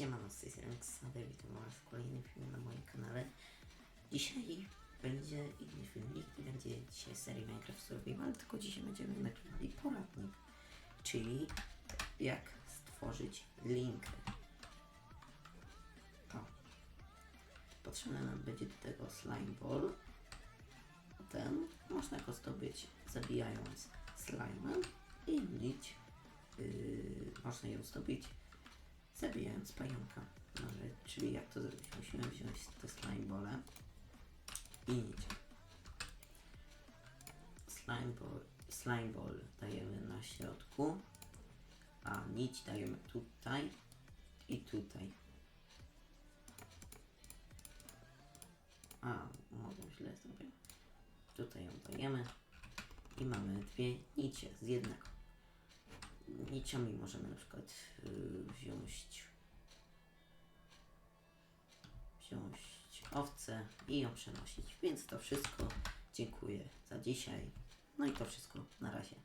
Siemano, z tej strony witam was w kolejnym filmie na moim kanale. Dzisiaj będzie inny filmik, nie będzie dzisiaj serii Minecraft Survival, tylko dzisiaj będziemy nagrywali poradnik, czyli jak stworzyć linkę. O. Potrzebny nam będzie do tego slime ball. Potem można go zdobyć zabijając slime'em i nić. Yy, można ją zdobyć zabijając pająka. Może, czyli jak to zrobić? Musimy wziąć te slime bole i nić. Slime ball, slime ball dajemy na środku, a nić dajemy tutaj i tutaj. A, mogę źle zrobić. Tutaj ją dajemy i mamy dwie nicie z jednego niciami możemy na przykład yy, wziąć owcę i ją przenosić. Więc to wszystko. Dziękuję za dzisiaj. No i to wszystko. Na razie.